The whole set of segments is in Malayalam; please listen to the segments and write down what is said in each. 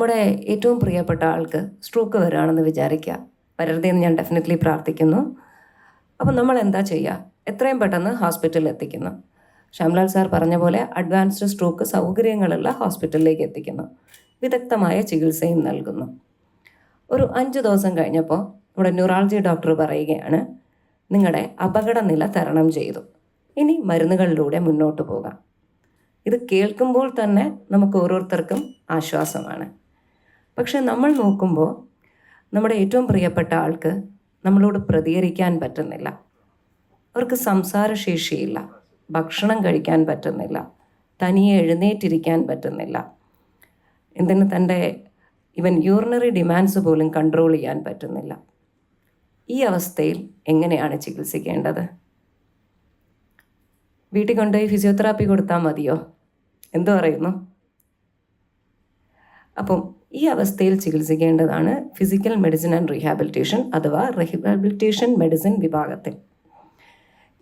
നമ്മുടെ ഏറ്റവും പ്രിയപ്പെട്ട ആൾക്ക് സ്ട്രോക്ക് വരാണെന്ന് വിചാരിക്കുക. വരരുതേ എന്ന് ഞാൻ ഡെഫിനറ്റ്ലി പ്രാർത്ഥിക്കുന്നു. അപ്പോൾ നമ്മൾ എന്താ ചെയ്യുക? എത്രയും പെട്ടെന്ന് ഹോസ്പിറ്റലിൽ എത്തിക്കുന്നു. ശ്യാംലാൽ സാർ പറഞ്ഞ പോലെ അഡ്വാൻസ്ഡ് സ്ട്രോക്ക് സൗകര്യങ്ങളുള്ള ഹോസ്പിറ്റലിലേക്ക് എത്തിക്കുന്നു. വിദഗ്ധമായ ചികിത്സയും നൽകുന്നു. ഒരു അഞ്ച് ദിവസം കഴിഞ്ഞപ്പോൾ നമ്മുടെ ന്യൂറോളജി ഡോക്ടർ പറയുകയാണ് നിങ്ങളുടെ അപകടനില തരണം ചെയ്തു. ഇനി മരുന്നുകളിലൂടെ മുന്നോട്ട് പോകാം. ഇത് കേൾക്കുമ്പോൾ തന്നെ നമുക്ക് ഓരോരുത്തർക്കും ആശ്വാസമാണ്. പക്ഷെ നമ്മൾ നോക്കുമ്പോൾ നമ്മുടെ ഏറ്റവും പ്രിയപ്പെട്ട ആൾക്ക് നമ്മളോട് പ്രതികരിക്കാൻ പറ്റുന്നില്ല. അവർക്ക് സംസാരശേഷിയില്ല. ഭക്ഷണം കഴിക്കാൻ പറ്റുന്നില്ല. തനിയെ എഴുന്നേറ്റിരിക്കാൻ പറ്റുന്നില്ല. എന്തിന് തന്റെ ഇവൻ യൂറിനറി ഡിമാൻഡ്സ് പോലും കൺട്രോൾ ചെയ്യാൻ പറ്റുന്നില്ല. ഈ അവസ്ഥയിൽ എങ്ങനെയാണ് ചികിത്സിക്കേണ്ടത്? വീട്ടിൽ കൊണ്ടുപോയി ഫിസിയോതെറാപ്പി കൊടുത്താൽ മതിയോ? എന്തു പറയുന്നു. അപ്പം ഈ അവസ്ഥയിൽ ചികിത്സിക്കേണ്ടതാണ് ഫിസിക്കൽ മെഡിസിൻ ആൻഡ് റീഹാബിലിറ്റേഷൻ അഥവാ റീഹാബിലിറ്റേഷൻ മെഡിസിൻ വിഭാഗത്തിൽ.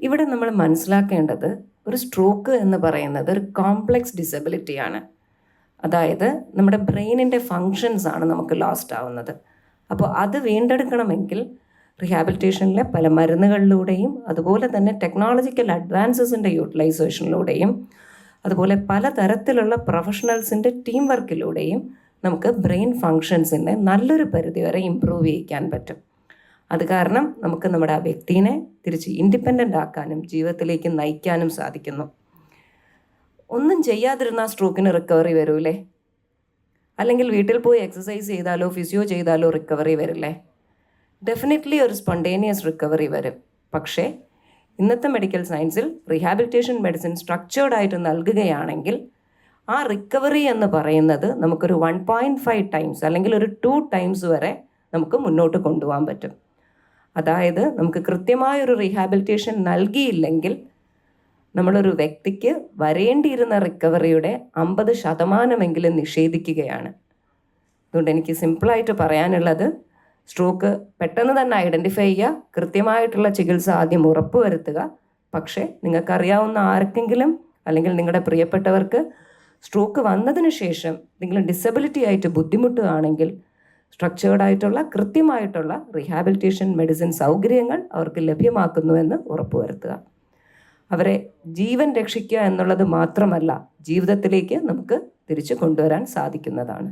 ഇവിടെ നമ്മൾ മനസ്സിലാക്കേണ്ടത് ഒരു സ്ട്രോക്ക് എന്ന് പറയുന്നത് ഒരു കോംപ്ലെക്സ് ഡിസബിലിറ്റിയാണ് അതായത് നമ്മുടെ ബ്രെയിനിന്റെ ഫങ്ഷൻസ് ആണ് നമുക്ക് ലോസ്റ്റ് ആവുന്നത്. അപ്പോൾ അത് വീണ്ടെടുക്കണമെങ്കിൽ റീഹാബിലിറ്റേഷനിലെ പല മരുന്നുകളിലൂടെയും അതുപോലെ തന്നെ ടെക്നോളജിക്കൽ അഡ്വാൻസസിന്റെ യൂട്ടിലൈസേഷനിലൂടെയും അതുപോലെ പലതരത്തിലുള്ള പ്രൊഫഷണൽസിന്റെ ടീം വർക്കിലൂടെയും നമുക്ക് ബ്രെയിൻ ഫങ്ഷൻസിനെ നല്ലൊരു പരിധി വരെ ഇമ്പ്രൂവ് ചെയ്യിക്കാൻ പറ്റും. അത് കാരണം നമുക്ക് നമ്മുടെ ആ വ്യക്തിനെ തിരിച്ച് ഇൻഡിപെൻഡന്റ് ആക്കാനും ജീവിതത്തിലേക്ക് നയിക്കാനും സാധിക്കുന്നു. ഒന്നും ചെയ്യാതിരുന്ന സ്ട്രോക്കിന് റിക്കവറി വരൂലേ? അല്ലെങ്കിൽ വീട്ടിൽ പോയി എക്സസൈസ് ചെയ്താലോ ഫിസിയോ ചെയ്താലോ റിക്കവറി വരില്ലേ? ഡെഫിനറ്റ്ലി ഒരു സ്പോണ്ടേനിയസ് റിക്കവറി വരും. പക്ഷേ ഇന്നത്തെ മെഡിക്കൽ സയൻസിൽ റീഹാബിലിറ്റേഷൻ മെഡിസിൻ സ്ട്രക്ചേർഡായിട്ട് നൽകുകയാണെങ്കിൽ ആ റിക്കവറി എന്ന് പറയുന്നത് നമുക്കൊരു വൺ പോയിന്റ് ഫൈവ് ടൈംസ് അല്ലെങ്കിൽ ഒരു ടു ടൈംസ് വരെ നമുക്ക് മുന്നോട്ട് കൊണ്ടുപോകാൻ പറ്റും. അതായത് നമുക്ക് കൃത്യമായൊരു റീഹാബിലിറ്റേഷൻ നൽകിയില്ലെങ്കിൽ നമ്മളൊരു വ്യക്തിക്ക് വരേണ്ടിയിരുന്ന റിക്കവറിയുടെ അമ്പത് ശതമാനമെങ്കിലും നിഷേധിക്കുകയാണ്. അതുകൊണ്ട് എനിക്ക് സിമ്പിളായിട്ട് പറയാനുള്ളത് സ്ട്രോക്ക് പെട്ടെന്ന് തന്നെ ഐഡന്റിഫൈ ചെയ്യുക കൃത്യമായിട്ടുള്ള ചികിത്സ ആദ്യം ഉറപ്പുവരുത്തുക. പക്ഷേ നിങ്ങൾക്കറിയാവുന്ന ആർക്കെങ്കിലും അല്ലെങ്കിൽ നിങ്ങളുടെ പ്രിയപ്പെട്ടവർക്ക് സ്ട്രോക്ക് വന്നതിന് ശേഷം നിങ്ങൾ ഡിസബിലിറ്റി ആയിട്ട് ബുദ്ധിമുട്ടുകയാണെങ്കിൽ സ്ട്രക്ചേർഡ് ആയിട്ടുള്ള കൃത്യമായിട്ടുള്ള റീഹാബിലിറ്റേഷൻ മെഡിസിൻ സൗകര്യങ്ങൾ അവർക്ക് ലഭ്യമാക്കുന്നുവെന്ന് ഉറപ്പുവരുത്തുക. അവരെ ജീവൻ രക്ഷിക്കുക എന്നുള്ളത് മാത്രമല്ല ജീവിതത്തിലേക്ക് നമുക്ക് തിരിച്ചു കൊണ്ടുവരാൻ സാധിക്കുന്നതാണ്.